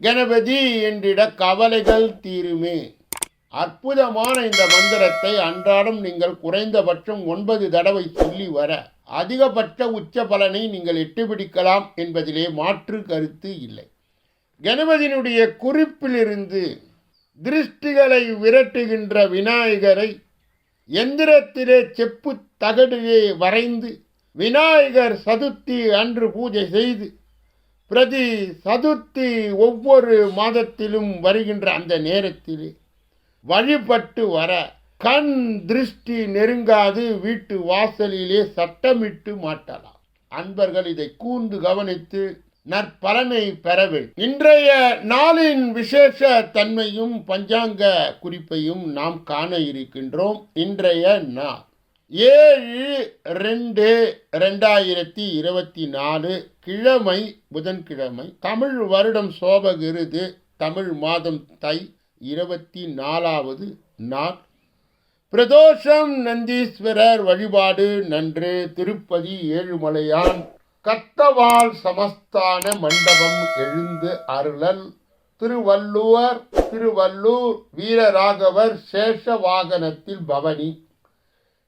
கணபதி என்றிட கவலைகள் தீருமே. அற்புதமான இந்த மந்திரத்தை அன்றாடம் நீங்கள் குறைந்தபட்சம் ஒன்பது தடவை சொல்லி வர அதிகபட்ச உச்ச பலனை நீங்கள் எட்டுப்பிடிக்கலாம் என்பதிலே மாற்று கருத்து இல்லை. கணபதியினுடைய குறிப்பிலிருந்து திருஷ்டிகளை விரட்டுகின்ற விநாயகரை எந்திரத்திலே செப்பு தகடிலே வரைந்து விநாயகர் சதுர்த்தி அன்று பூஜை செய்து பிரதி சதுர்த்தி ஒவ்வொரு மாதத்திலும் வருகின்ற அந்த நேரத்தில் வழிபட்டு வர கண் திருஷ்டி நெருங்காது வீட்டு வாசலிலே சட்டமிட்டு மாட்டலாம். அன்பர்கள் இதை கூர்ந்து கவனித்து நற்பலனை பெற வேண்டும். இன்றைய நாளின் விசேஷ தன்மையும் பஞ்சாங்க குறிப்பையும் நாம் காண இருக்கின்றோம். இன்றைய நாள். ஏழு ரெண்டு ரெண்டாயிரத்தி இருபத்தி நாலு கிழமை புதன்கிழமை தமிழ் வருடம் சோபகிருது தமிழ் மாதம் தை இருபத்தி நாலாவது நாள். பிரதோஷம் நந்தீஸ்வரர் வழிபாடு நன்று திருப்பதி ஏழுமலையான். கத்தவால் சமஸ்தான மண்டபம் எழுந்து அருளல். திருவள்ளுவர் திருவள்ளூர் வீரராகவர் சேஷ வாகனத்தில் பவனி.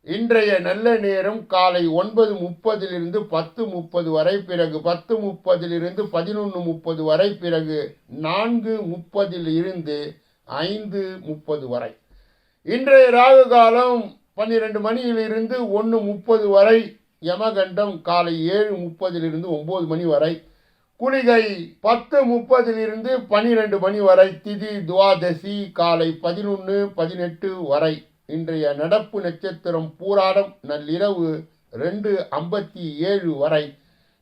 இன்றைய நல்ல நேரம் காலை ஒன்பது முப்பதிலிருந்து பத்து முப்பது வரை பிறகு பத்து முப்பதிலிருந்து பதினொன்று முப்பது வரை பிறகு நான்கு முப்பதில் இருந்து ஐந்து முப்பது வரை. இன்றைய ராகு காலம் பன்னிரெண்டு மணியிலிருந்து ஒன்று முப்பது வரை யமகண்டம் காலை ஏழு முப்பதிலிருந்து ஒம்பது மணி வரை குளிகை பத்து முப்பதிலிருந்து பன்னிரெண்டு மணி வரை திதி துவாதசி காலை பதினொன்று பதினெட்டு வரை. இன்றைய நடப்பு நட்சத்திரம் பூராடம் நள்ளிரவு ரெண்டு ஐம்பத்தி ஏழு வரை.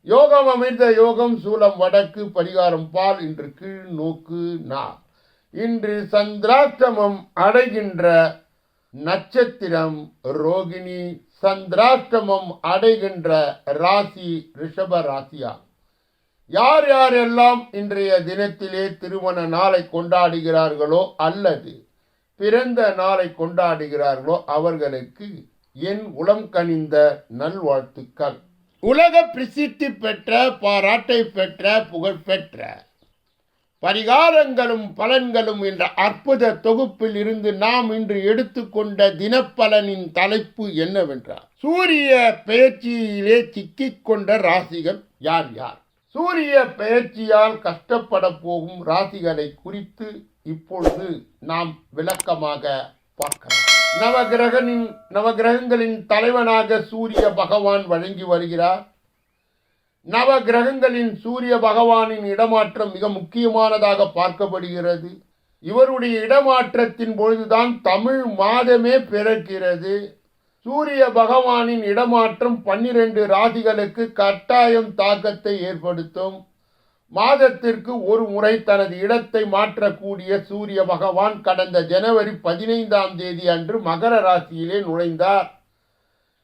யோகம் அமைந்த யோகம் சூலம் வடக்கு பரிகாரம் பால் இன்று கீழ் நோக்கு நா. இன்று சந்திராஷ்டமம் அடைகின்ற நட்சத்திரம் ரோகிணி. சந்திராஷ்டமம் அடைகின்ற ராசி ரிஷப ராசியா யார் யாரெல்லாம் இன்றைய தினத்திலே திருமண நாளை கொண்டாடுகிறார்களோ அல்லது பிறந்த நாளை கொண்டாடுகிறார்களோ அவர்களுக்கு என் உளம் கனிந்த நல்வாழ்த்துக்கள். உலக பிரசித்தி பெற்ற பாராட்டை பெற்ற புகழ் பெற்ற பரிகாரங்களும் பலன்களும் என்ற அற்புத தொகுப்பில் இருந்து நாம் இன்று எடுத்துக்கொண்ட தினப்பலனின் தலைப்பு என்னவென்றால் சூரிய பெயர்ச்சியிலே சிக்கிக் கொண்ட ராசிகள் யார் யார்? சூரிய பெயர்ச்சியால் கஷ்டப்பட போகும் ராசிகளை குறித்து இப்பொழுது நாம் விளக்கமாக பார்க்கலாம். நவகிரகனின் நவகிரகங்களின் தலைவனாக சூரிய பகவான் வழங்கி வருகிறார். நவ கிரகங்களின் சூரிய பகவானின் இடமாற்றம் மிக முக்கியமானதாக பார்க்கப்படுகிறது. இவருடைய இடமாற்றத்தின் பொழுதுதான் தமிழ் மாதமே பிறக்கிறது. சூரிய பகவானின் இடமாற்றம் பன்னிரண்டு ராசிகளுக்கு கட்டாயம் தாக்கத்தை ஏற்படுத்தும். மாதத்திற்கு ஒரு முறை தனது இடத்தை மாற்றக்கூடிய சூரிய பகவான் கடந்த ஜனவரி பதினைந்தாம் தேதி அன்று மகர ராசியிலே நுழைந்தார்.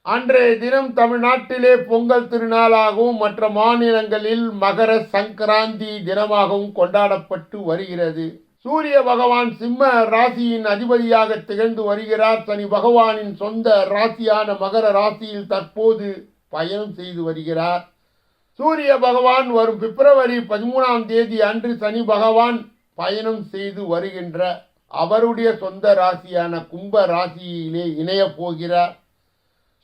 அன்றைய தினம் தமிழ்நாட்டிலே பொங்கல் திருநாளாகவும் மற்ற மாநிலங்களில் மகர சங்கராந்தி தினமாகவும் கொண்டாடப்பட்டு வருகிறது. சூரிய பகவான் சிம்ம ராசியின் அதிபதியாக திகழ்ந்து வருகிறார். சனி பகவானின் சொந்த ராசியான மகர ராசியில் தற்போது பயணம் செய்து வருகிறார். சூரிய பகவான் வரும் பிப்ரவரி பதிமூணாம் தேதி அன்று சனி பகவான் பயணம் செய்து வருகின்ற அவருடைய சொந்த ராசியான கும்ப ராசியிலே இணையப் போகிறார்.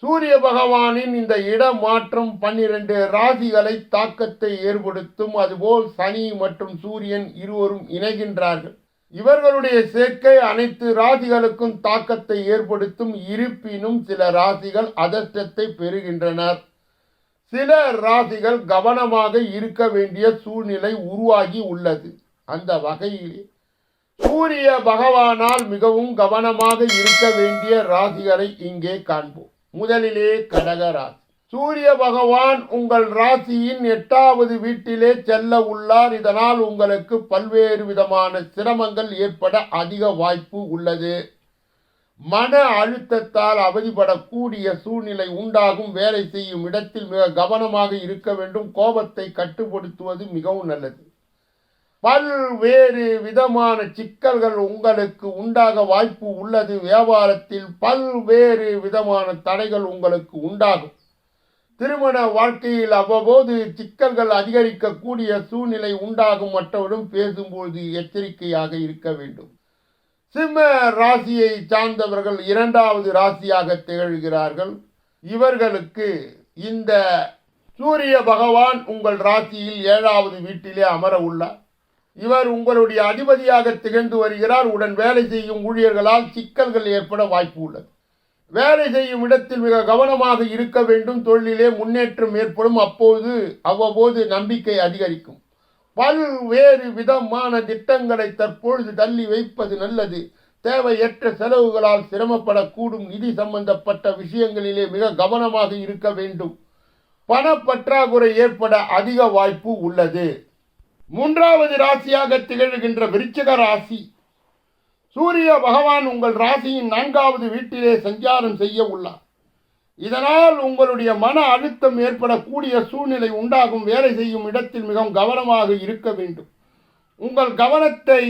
சூரிய பகவானின் இந்த இடமாற்றம் பன்னிரண்டு ராசிகளை தாக்கத்தை ஏற்படுத்தும். அதுபோல் சனி மற்றும் சூரியன் இருவரும் இணைகின்றார்கள். இவர்களுடைய சேர்க்கை அனைத்து ராசிகளுக்கும் தாக்கத்தை ஏற்படுத்தும். இருப்பினும் சில ராசிகள் அதர்ஷ்டத்தை பெறுகின்றனர். சில ராசிகள் கவனமாக இருக்க வேண்டிய சூழ்நிலை உருவாகி உள்ளது. அந்த வகையில் சூரிய பகவானால் மிகவும் கவனமாக இருக்க வேண்டிய ராசிகளை இங்கே காண்போம். முதலிலே கடக ராசி. சூரிய பகவான் உங்கள் ராசியின் எட்டாவது வீட்டிலே செல்ல உள்ளார். இதனால் உங்களுக்கு பல்வேறு விதமான சிரமங்கள் ஏற்பட அதிக வாய்ப்பு உள்ளது. மன அழுத்தத்தால் அவதிப்படக்கூடிய சூழ்நிலை உண்டாகும். வேலை செய்யும் இடத்தில் மிக கவனமாக இருக்க வேண்டும். கோபத்தை கட்டுப்படுத்துவது மிகவும் நல்லது. பல்வேறு விதமான சிக்கல்கள் உங்களுக்கு உண்டாக வாய்ப்பு உள்ளது. வியாபாரத்தில் பல்வேறு விதமான தடைகள் உங்களுக்கு உண்டாகும். திருமண வாழ்க்கையில் அவ்வப்போது சிக்கல்கள் அதிகரிக்கக்கூடிய சூழ்நிலை உண்டாகும். மற்றவரும் பேசும்போது எச்சரிக்கையாக இருக்க வேண்டும். சிம்ம ராசியை சார்ந்தவர்கள் இரண்டாவது ராசியாக திகழ்கிறார்கள். இவர்களுக்கு இந்த சூரிய பகவான் உங்கள் ராசியில் ஏழாவது வீட்டிலே அமர உள்ளார். இவர் உங்களுடைய அதிபதியாக திகழ்ந்து வருகிறார். உடன் வேலை செய்யும் ஊழியர்களால் சிக்கல்கள் ஏற்பட வாய்ப்பு உள்ளது. வேலை செய்யும் இடத்தில் மிக கவனமாக இருக்க வேண்டும். தொழிலே முன்னேற்றம் ஏற்படும். அப்போது அவ்வப்போது நம்பிக்கை அதிகரிக்கும். பல்வேறு விதமான திட்டங்களை தற்பொழுது தள்ளி வைப்பது நல்லது. தேவையற்ற செலவுகளால் சிரமப்படக்கூடும். நிதி சம்பந்தப்பட்ட விஷயங்களிலே மிக கவனமாக இருக்க வேண்டும். பணப்பற்றாக்குறை ஏற்பட அதிக வாய்ப்பு உள்ளது. மூன்றாவது ராசியாக திகழ்கின்ற விருச்சிக ராசி. சூரிய பகவான் உங்கள் ராசியின் நான்காவது வீட்டிலே சஞ்சாரம் செய்ய உள்ளார். இதனால் உங்களுடைய மன அழுத்தம் ஏற்படக்கூடிய சூழ்நிலை உண்டாகும் வேலை செய்யும் இடத்தில் மிகவும் கவனமாக இருக்க வேண்டும். உங்கள் கவனத்தை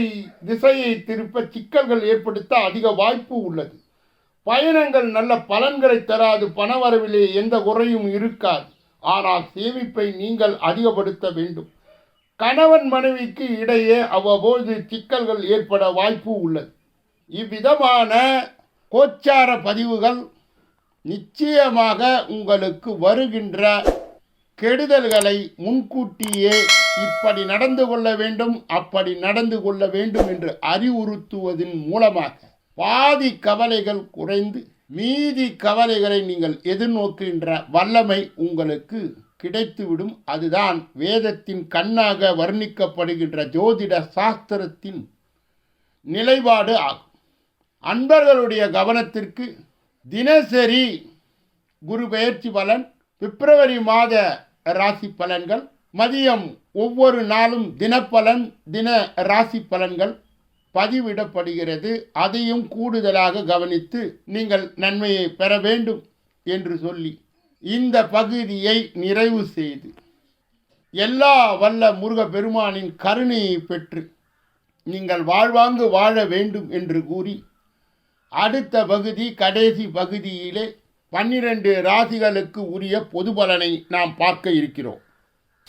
திசையை திருப்ப சிக்கல்கள் ஏற்படுத்த அதிக வாய்ப்பு உள்ளது. பயணங்கள் நல்ல பலன்களை தராது பணவரவிலே எந்த குறையும் இருக்காது. ஆனால் சேமிப்பை நீங்கள் அதிகப்படுத்த வேண்டும். கணவன் மனைவிக்கு இடையே அவ்வப்போது சிக்கல்கள் ஏற்பட வாய்ப்பு உள்ளது. இவ்விதமான கோச்சார பதிவுகள் நிச்சயமாக உங்களுக்கு வருகின்ற கெடுதல்களை முன்கூட்டியே இப்படி நடந்து கொள்ள வேண்டும் அப்படி நடந்து கொள்ள வேண்டும் என்று அறிவுறுத்துவதன் மூலமாக பாதி கவலைகள் குறைந்து மீதி கவலைகளை நீங்கள் எதிர்நோக்குகின்ற வல்லமை உங்களுக்கு கிடைத்துவிடும். அதுதான் வேதத்தின் கண்ணாக வர்ணிக்கப்படுகின்ற ஜோதிட சாஸ்திரத்தின் நிலைப்பாடு ஆகும். அன்பர்களுடைய கவனத்திற்கு தினசரி குரு பெயர்ச்சி பலன் பிப்ரவரி மாத ராசி பலன்கள் மதியம் ஒவ்வொரு நாளும் தினப்பலன் தின ராசி பலன்கள் பதிவிடப்படுகிறது. அதையும் கூடுதலாக கவனித்து நீங்கள் நன்மையை பெற வேண்டும் என்று சொல்லி இந்த பகுதியை நிறைவு செய்து எல்லா வல்ல முருக பெருமானின் கருணையை பெற்று நீங்கள் வாழ்வாங்கு வாழ வேண்டும் என்று கூறி அடுத்த பகுதி கடைசி பகுதியிலே பன்னிரண்டு ராசிகளுக்கு உரிய பொது பலனை நாம் பார்க்க இருக்கிறோம்.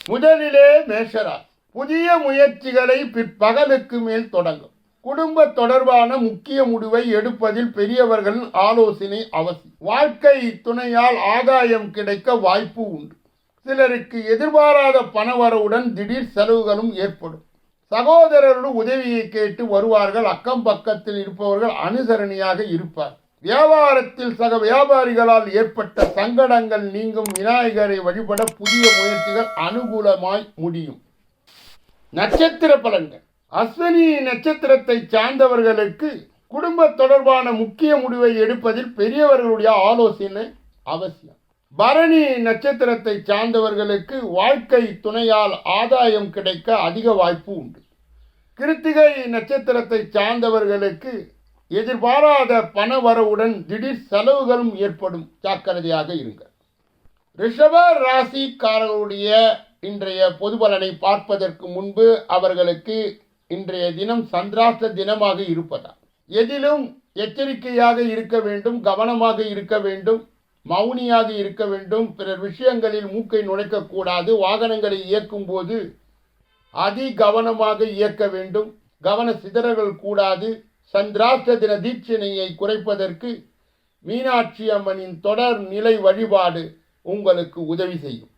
முதலிலே மேஷராசி. புதிய முயற்சிகளை பிற்பகலுக்கு மேல் தொடங்கும். குடும்ப தொடர்பான முக்கிய முடிவை எடுப்பதில் பெரியவர்களின் ஆலோசனை அவசியம். வாழ்க்கை துணையால் ஆதாயம் கிடைக்க வாய்ப்பு உண்டு. சிலருக்கு எதிர்பாராத பணவரவுடன் திடீர் செலவுகளும் ஏற்படும். சகோதரர்கள் உதவியை கேட்டு வருவார்கள். அக்கம் பக்கத்தில் இருப்பவர்கள் அனுசரணையாக இருப்பார். வியாபாரத்தில் சக வியாபாரிகளால் ஏற்பட்ட சங்கடங்கள் நீங்கும் விநாயகரை வழிபட புதிய முயற்சிகள் அனுகூலமாய் முடியும். நட்சத்திர பலன்கள். அஸ்வினி நட்சத்திரத்தை சார்ந்தவர்களுக்கு குடும்ப தொடர்பான முக்கிய முடிவை எடுப்பதில் பெரியவர்களுடைய ஆலோசனை அவசியம். பரணி நட்சத்திரத்தை சார்ந்தவர்களுக்கு வாழ்க்கை துணையால் ஆதாயம் கிடைக்க அதிக வாய்ப்பு உண்டு. கிருத்திகை நட்சத்திரத்தை சார்ந்தவர்களுக்கு எதிர்பாராத பண வரவுடன் திடீர் செலவுகளும் ஏற்படும். ஜாக்கிரதையாக இருங்கள். ரிஷப ராசிக்காரர்களுடைய இன்றைய பொது பலனை பார்ப்பதற்கு முன்பு அவர்களுக்கு இன்றைய தினம் சந்திராஷ்ட தினமாக இருப்பதால் எதிலும் எச்சரிக்கையாக இருக்க வேண்டும் கவனமாக இருக்க வேண்டும் மௌனியாக இருக்க வேண்டும் பிறர் விஷயங்களில் மூக்கை நுழைக்கக்கூடாது வாகனங்களை இயக்கும் போது அதி கவனமாக இயக்க வேண்டும். கவன சிதறல்கள் கூடாது. சந்திராஷ்ட தின தீட்சணையை குறைப்பதற்கு மீனாட்சி அம்மனின் தொடர் நிலை வழிபாடு உங்களுக்கு உதவி செய்யும்.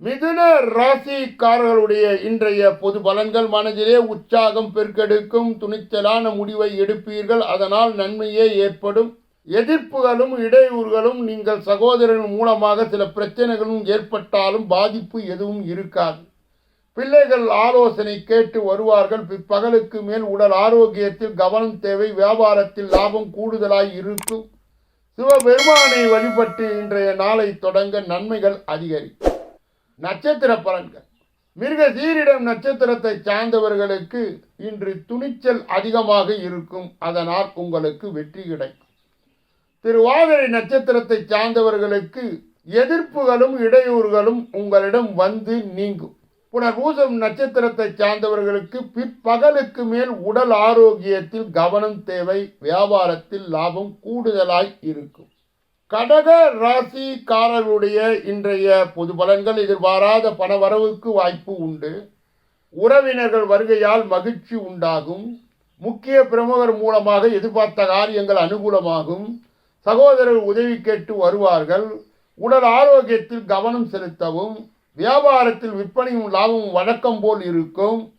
மிதுன ராசிக்காரர்களுடைய இன்றைய பொது பலன்கள் மனதிலே உற்சாகம் பெருக்கெடுக்கும். துணிச்சலான முடிவை எடுப்பீர்கள். அதனால் நன்மையே ஏற்படும். எதிர்ப்புகளும் இடையூறுகளும் நீங்கள் சகோதரன் மூலமாக சில பிரச்சனைகளும் ஏற்பட்டாலும் பாதிப்பு எதுவும் இருக்காது. பிள்ளைகள் ஆலோசனை கேட்டு வருவார்கள். பிற்பகலுக்கு மேல் உடல் ஆரோக்கியத்தில் கவனம் தேவை. வியாபாரத்தில் லாபம் கூடுதலாய் இருக்கும். சிவபெருமானை வழிபட்டு இன்றைய நாளை தொடங்க நன்மைகள் அதிகரிக்கும். நட்சத்திர பலன்கள். மிருக சீரிடம் நட்சத்திரத்தை சார்ந்தவர்களுக்கு இன்று துணிச்சல் அதிகமாக இருக்கும். அதனால் உங்களுக்கு வெற்றி கிடைக்கும். திருவாதிரை நட்சத்திரத்தை சார்ந்தவர்களுக்கு எதிர்ப்புகளும் இடையூறுகளும் உங்களிடம் வந்து நீங்கும். புனர்பூசம் நட்சத்திரத்தை சார்ந்தவர்களுக்கு பிற்பகலுக்கு மேல் உடல் ஆரோக்கியத்தில் கவனம் தேவை வியாபாரத்தில் லாபம் கூடுதலாய் இருக்கும். கடக ராசிக்காரர்களுடைய இன்றைய பொது பலன்கள் எதிர்பாராத பணவரவுக்கு வாய்ப்பு உண்டு. உறவினர்கள் வருகையால் மகிழ்ச்சி உண்டாகும். முக்கிய பிரமுகர் மூலமாக எதிர்பார்த்த காரியங்கள் அனுகூலமாகும். சகோதரர் உதவி கேட்டு வருவார்கள். உடல் ஆரோக்கியத்தில் கவனம் செலுத்தவும். வியாபாரத்தில் விற்பனையும் லாபமும் வழக்கம் போல் இருக்கும்.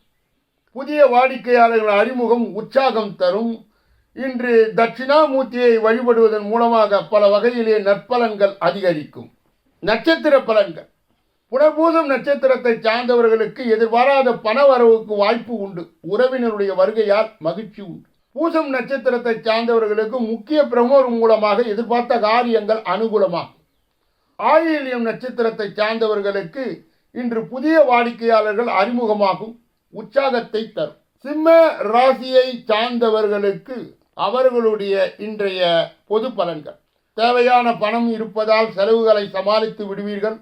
புதிய வாடிக்கையாளர்கள் அறிமுகம் உற்சாகம் தரும். இன்று தட்சிணாமூர்த்தியை வழிபடுவதன் மூலமாக பல வகையிலே நற்பலன்கள் அதிகரிக்கும். நட்சத்திர பலன்கள். புனர்பூசம் நட்சத்திரத்தை சார்ந்தவர்களுக்கு எதிர்பாராத பண வரவுக்கு வாய்ப்பு உண்டு. உறவினருடைய வருகையால் மகிழ்ச்சி உண்டு. பூசம் நட்சத்திரத்தை சார்ந்தவர்களுக்கு முக்கிய பிரமுகர் மூலமாக எதிர்பார்த்த காரியங்கள் அனுகூலமாகும். ஆயில்யம் நட்சத்திரத்தை சார்ந்தவர்களுக்கு இன்று புதிய வாடிக்கையாளர்கள் அறிமுகமாகும் உற்சாகத்தை தரும். சிம்ம ராசியை சார்ந்தவர்களுக்கு அவர்களுடைய இன்றைய பொது பலன்கள். தேவையான பணம் இருப்பதால் செலவுகளை சமாளித்து விடுவீர்கள்.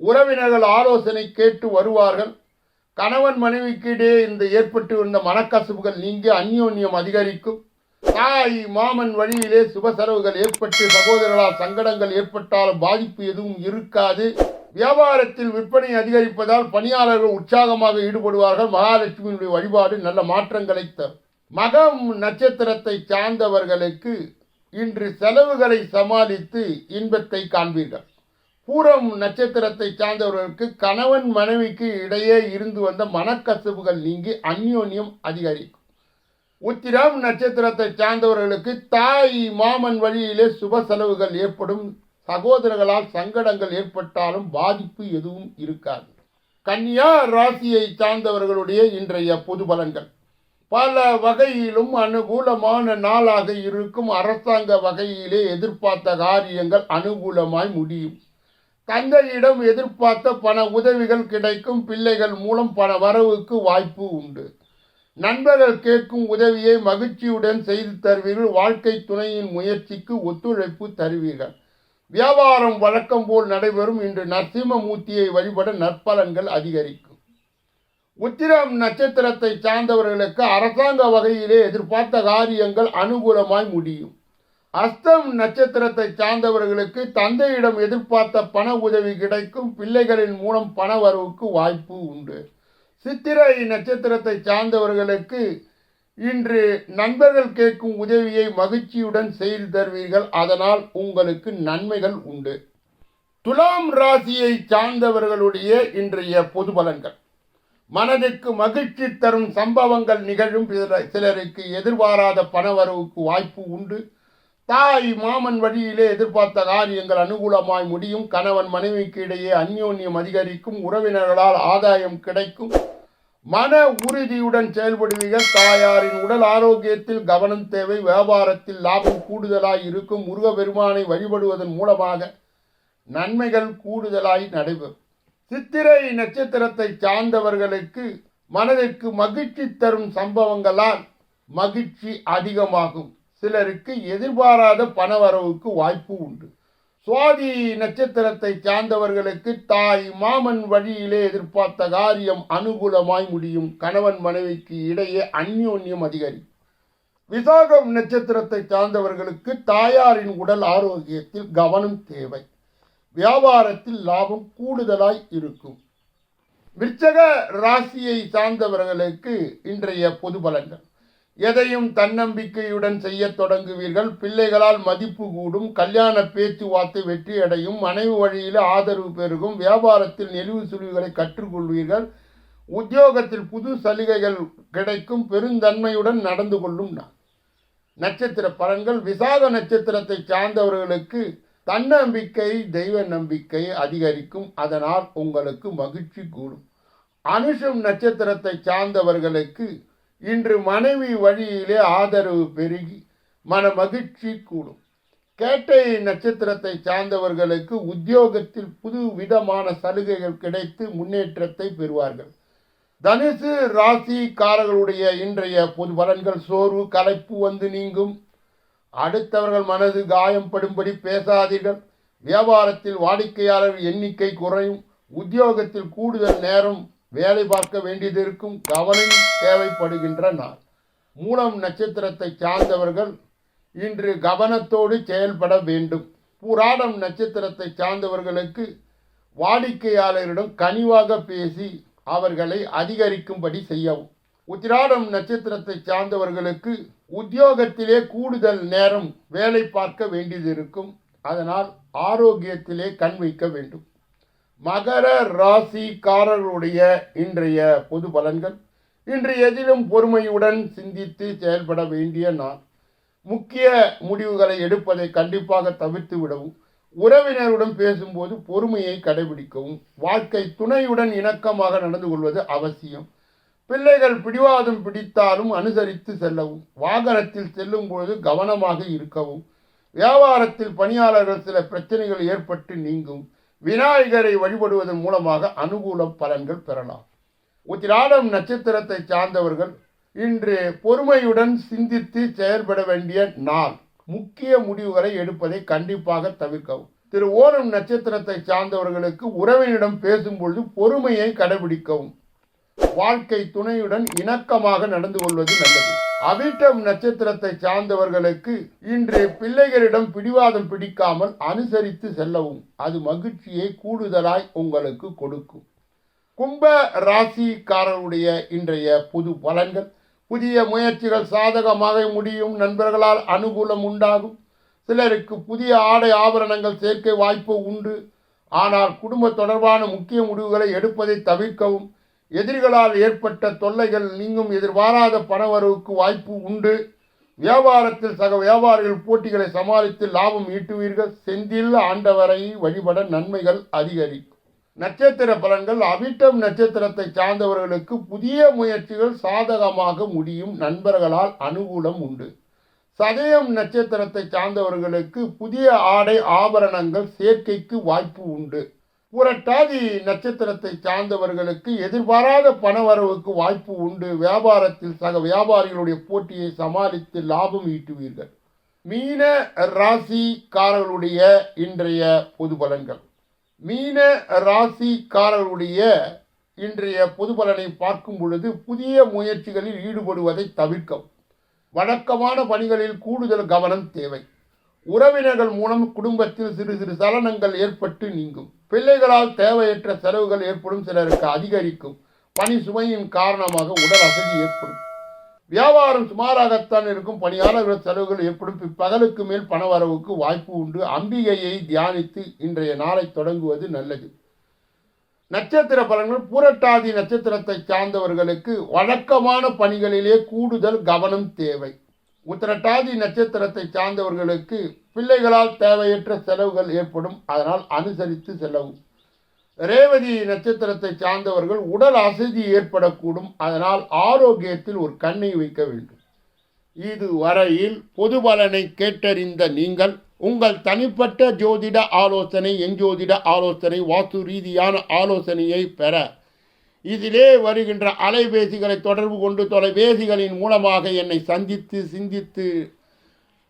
உறவினர்கள் ஆலோசனை கேட்டு வருவார்கள். கணவன் மனைவிக்கு இடையே இந்த ஏற்பட்டு வந்த மனக்கசப்புகள் நீங்கி அந்யோன்யம் அதிகரிக்கும். தாய் மாமன் வழியிலே சுப செலவுகள் ஏற்பட்டு சகோதரர்களால் சங்கடங்கள் ஏற்பட்டாலும் பாதிப்பு எதுவும் இருக்காது. வியாபாரத்தில் விற்பனை அதிகரிப்பதால் பணியாளர்கள் உற்சாகமாக ஈடுபடுவார்கள். மகாலட்சுமியினுடைய வழிபாடு நல்ல மாற்றங்களை தரும். மகம் நட்சத்திரத்தை சார்ந்தவர்களுக்கு இன்று செலவுகளை சமாளித்து இன்பத்தை காண்பீர்கள். பூரம் நட்சத்திரத்தை சார்ந்தவர்களுக்கு கணவன் மனைவிக்கு இடையே இருந்து வந்த மனக்கசப்புகள் நீங்கி அந்யோன்யம் அதிகரிக்கும். உத்திரம் நட்சத்திரத்தை சார்ந்தவர்களுக்கு தாய் மாமன் வழியிலே சுப செலவுகள் ஏற்படும். சகோதரர்களால் சங்கடங்கள் ஏற்பட்டாலும் பாதிப்பு எதுவும் இருக்காது. கன்னியா ராசியை சார்ந்தவர்களுடைய இன்றைய பொது பலன்கள். பல வகையிலும் அனுகூலமான நாளாக இருக்கும் அரசாங்க வகையிலே எதிர்பார்த்த காரியங்கள் அனுகூலமாய் முடியும். தந்தையிடம் எதிர்பார்த்த பண உதவிகள் கிடைக்கும். பிள்ளைகள் மூலம் பண வரவுக்கு வாய்ப்பு உண்டு. நண்பர்கள் கேட்கும் உதவியை மகிழ்ச்சியுடன் செய்து தருவீர்கள். வாழ்க்கை துணையின் முயற்சிக்கு ஒத்துழைப்பு தருவீர்கள். வியாபாரம் வழக்கம் போல் நடைபெறும். இன்று நரசிம்மமூர்த்தியை வழிபட நற்பலன்கள் அதிகரிக்கும். உத்திரம் நட்சத்திரத்தை சார்ந்தவர்களுக்கு அரசாங்க வகையிலே எதிர்பார்த்த காரியங்கள் அனுகூலமாய் முடியும். அஸ்தம் நட்சத்திரத்தை சார்ந்தவர்களுக்கு தந்தையிடம் எதிர்பார்த்த பண உதவி கிடைக்கும். பிள்ளைகளின் மூலம் பண வரவுக்கு வாய்ப்பு உண்டு. சித்திரை நட்சத்திரத்தை சார்ந்தவர்களுக்கு இன்று நண்பர்கள் கேட்கும் உதவியை மகிழ்ச்சியுடன் செய்து தருவீர்கள். அதனால் உங்களுக்கு நன்மைகள் உண்டு. துலாம் ராசியை சார்ந்தவர்களுடைய இன்றைய பொது பலன்கள். மனதுக்கு மகிழ்ச்சி தரும் சம்பவங்கள் நிகழும். சில- சிலருக்கு எதிர்பாராத பணவரவுக்கு வாய்ப்பு உண்டு. தாய் மாமன் வழியிலே எதிர்பார்த்த காரியங்கள் அனுகூலமாய் முடியும். கணவன் மனைவிக்கு இடையே அந்யோன்யம் அதிகரிக்கும். உறவினர்களால் ஆதாயம் கிடைக்கும். மன உறுதியுடன் செயல்படுவீர்கள். தாயாரின் உடல் ஆரோக்கியத்தில் கவனம் தேவை. வியாபாரத்தில் லாபம் கூடுதலாய் இருக்கும். முருகப்பெருமானை வழிபடுவதன் மூலமாக நன்மைகள் கூடுதலாய் நடைபெறும். சித்திரை நட்சத்திரத்தை சார்ந்தவர்களுக்கு மனதிற்கு மகிழ்ச்சி தரும் சம்பவங்களால் மகிழ்ச்சி அதிகமாகும். சிலருக்கு எதிர்பாராத பணவரவுக்கு வாய்ப்பு உண்டு. சுவாதி நட்சத்திரத்தை சார்ந்தவர்களுக்கு தாய் மாமன் வழியிலே எதிர்பார்த்த காரியம் அனுகூலமாய் முடியும். கணவன் மனைவிக்கு இடையே அந்யோன்யம் அதிகரிக்கும். விசாகம் நட்சத்திரத்தை சார்ந்தவர்களுக்கு தாயாரின் உடல் ஆரோக்கியத்தில் கவனம் தேவை. வியாபாரத்தில் லாபம் கூடுதலாய் இருக்கும். விற்சக ராசியை சார்ந்தவர்களுக்கு இன்றைய பொது பலன்கள். எதையும் தன்னம்பிக்கையுடன் செய்யத் தொடங்குவீர்கள். பிள்ளைகளால் மதிப்பு கூடும். கல்யாண பேச்சுவார்த்தை வெற்றியடையும் மனைவி வழியில் ஆதரவு பெருகும். வியாபாரத்தில் நெளிவு சுழிவுகளை கற்றுக்கொள்வீர்கள். உத்தியோகத்தில் புது சலுகைகள் கிடைக்கும். பெருந்தன்மையுடன் நடந்து கொள்ளும் நான் நட்சத்திர பலன்கள். விசாக நட்சத்திரத்தை சார்ந்தவர்களுக்கு தன்னம்பிக்கை தெய்வ நம்பிக்கை அதிகரிக்கும். அதனால் உங்களுக்கு மகிழ்ச்சி கூடும். அனுஷம் நட்சத்திரத்தை சார்ந்தவர்களுக்கு இன்று மனைவி வழியிலே ஆதரவு பெருகி மன மகிழ்ச்சி கூடும். கேட்டை நட்சத்திரத்தை சார்ந்தவர்களுக்கு உத்தியோகத்தில் புது விதமான சலுகைகள் கிடைத்து முன்னேற்றத்தை பெறுவார்கள். தனுசு ராசிக்காரர்களுடைய இன்றைய பொது பலன்கள் சோர்வு கலைப்பு வந்து நீங்கும். அடுத்தவர்கள் மனது காயம்படும்படி பேசாதீர்கள். வியாபாரத்தில் வாடிக்கையாளர் எண்ணிக்கை குறையும். உத்தியோகத்தில் கூடுதல் நேரம் வேலை பார்க்க வேண்டியது இருக்கும் கவனம் தேவைப்படுகின்ற நாள். மூலம் நட்சத்திரத்தை சார்ந்தவர்கள் இன்று கவனத்தோடு செயல்பட வேண்டும். புராடம் நட்சத்திரத்தை சார்ந்தவர்களுக்கு வாடிக்கையாளரிடம் கனிவாக பேசி அவர்களை அதிகரிக்கும்படி செய்யவும். உத்திராடம் நட்சத்திரத்தை சார்ந்தவர்களுக்கு உத்தியோகத்திலே கூடுதல் நேரம் வேலை பார்க்க வேண்டியது இருக்கும் அதனால் ஆரோக்கியத்திலே கண் வைக்க வேண்டும். மகர ராசிக்காரர்களுடைய இன்றைய பொது பலன்கள். இன்று எதிலும் பொறுமையுடன் சிந்தித்து செயல்பட வேண்டிய நாள். முக்கிய முடிவுகளை எடுப்பதை கண்டிப்பாக தவிர்த்து விடவும் உறவினருடன் பேசும்போது பொறுமையை கடைபிடிக்கவும் வாழ்க்கை துணையுடன் இணக்கமாக நடந்து கொள்வது அவசியம். பிள்ளைகள் பிடிவாதம் பிடித்தாலும் அனுசரித்து செல்லவும் வாகனத்தில் செல்லும் பொழுது கவனமாக இருக்கவும் வியாபாரத்தில் பணியாளர்கள் சில பிரச்சனைகள் ஏற்பட்டு நீங்கும் விநாயகரை வழிபடுவதன் மூலமாக அனுகூல பலன்கள் பெறலாம். உத்திராடம் நட்சத்திரத்தை சார்ந்தவர்கள் இன்று பொறுமையுடன் சிந்தித்து செயல்பட வேண்டிய நாள். முக்கிய முடிவுகளை எடுப்பதை கண்டிப்பாக தவிர்க்கவும். திரு ஓணம் நட்சத்திரத்தை சார்ந்தவர்களுக்கு உறவினிடம் பேசும்பொழுது பொறுமையை கடைபிடிக்கவும். வாழ்க்கை துணையுடன் இணக்கமாக நடந்து கொள்வது நல்லது. அவிட்டம் நட்சத்திரத்தை சார்ந்தவர்களுக்கு இன்று பிள்ளைகளிடம் பிடிவாதம் பிடிக்காமல் அனுசரித்து செல்லவும். அது மகிழ்ச்சியை கூடுதலாய் உங்களுக்கு கொடுக்கும். கும்ப ராசிக்காரருடைய இன்றைய புது பலன்கள். புதிய முயற்சிகள் சாதகமாக முடியும். நண்பர்களால் அனுகூலம் உண்டாகும். சிலருக்கு புதிய ஆடை ஆபரணங்கள் சேர்க்கை வாய்ப்பு உண்டு. ஆனால் குடும்ப தொடர்பான முக்கிய முடிவுகளை எடுப்பதை தவிர்க்கவும். எதிரிகளால் ஏற்பட்ட தொல்லைகள் நீங்கும் எதிர்பாராத பணவரவுக்கு வாய்ப்பு உண்டு. வியாபாரத்தில் சக வியாபாரிகள் போட்டிகளை சமாளித்து லாபம் ஈட்டுவீர்கள். செந்தில் ஆண்டவரை வழிபட நன்மைகள் அதிகரிக்கும். நட்சத்திர பலன்கள் அவிட்டம் நட்சத்திரத்தை சார்ந்தவர்களுக்கு புதிய முயற்சிகள் சாதகமாக முடியும். நண்பர்களால் அனுகூலம் உண்டு. சதயம் நட்சத்திரத்தை சார்ந்தவர்களுக்கு புதிய ஆடை ஆபரணங்கள் சேர்க்கைக்கு வாய்ப்பு உண்டு. புரட்டாதி நட்சத்திரத்தை சார்ந்தவர்களுக்கு எதிர்பாராத பணவரவுக்கு வாய்ப்பு உண்டு. வியாபாரத்தில் சக வியாபாரிகளுடைய போட்டியை சமாளித்து லாபம் ஈட்டுவீர்கள். மீன ராசிக்காரர்களுடைய இன்றைய பொது பலன்கள். மீன ராசிக்காரர்களுடைய இன்றைய பொது பலனை பார்க்கும் பொழுது புதிய முயற்சிகளில் ஈடுபடுவதை தவிர்க்கவும். வழக்கமான பணிகளில் கூடுதல் கவனம் தேவை. உறவினர்கள் மூலம் குடும்பத்தில் சிறு சிறு சலனங்கள் ஏற்பட்டு நீங்கும். பிள்ளைகளால் தேவையற்ற செலவுகள் ஏற்படும் சிலருக்கு அதிகரிக்கும். பணி சுமையின் காரணமாக உடல் அசதி ஏற்படும். வியாபாரம் சுமாராகத்தான் இருக்கும். பணியாளர்கள் செலவுகள் ஏற்படும். பிற்பகலுக்கு மேல் பணவரவுக்கு வாய்ப்பு உண்டு. அம்பிகையை தியானித்து இன்றைய நாளை தொடங்குவது நல்லது. நட்சத்திர பலன்கள் பூரட்டாதி நட்சத்திரத்தை சார்ந்தவர்களுக்கு வழக்கமான பணிகளிலே கூடுதல் கவனம் தேவை. உத்திரட்டாதி நட்சத்திரத்தை சார்ந்தவர்களுக்கு பிள்ளைகளால் தேவையற்ற செலவுகள் ஏற்படும். அதனால் அனுசரித்து செல்லவும். ரேவதி நட்சத்திரத்தை சார்ந்தவர்கள் உடல் அசதி ஏற்படக்கூடும். அதனால் ஆரோக்கியத்தில் ஒரு கண்ணை வைக்க வேண்டும். இதுவரையில் பொது பலனை கேட்டறிந்த நீங்கள் உங்கள் தனிப்பட்ட ஜோதிட ஆலோசனை எஞ்சோதிட ஆலோசனை வாஸ்து ரீதியான ஆலோசனையை பெற இதிலே வருகின்ற அலைபேசிகளை தொடர்பு கொண்டு தொலைபேசிகளின் மூலமாக என்னை சந்தித்து சிந்தித்து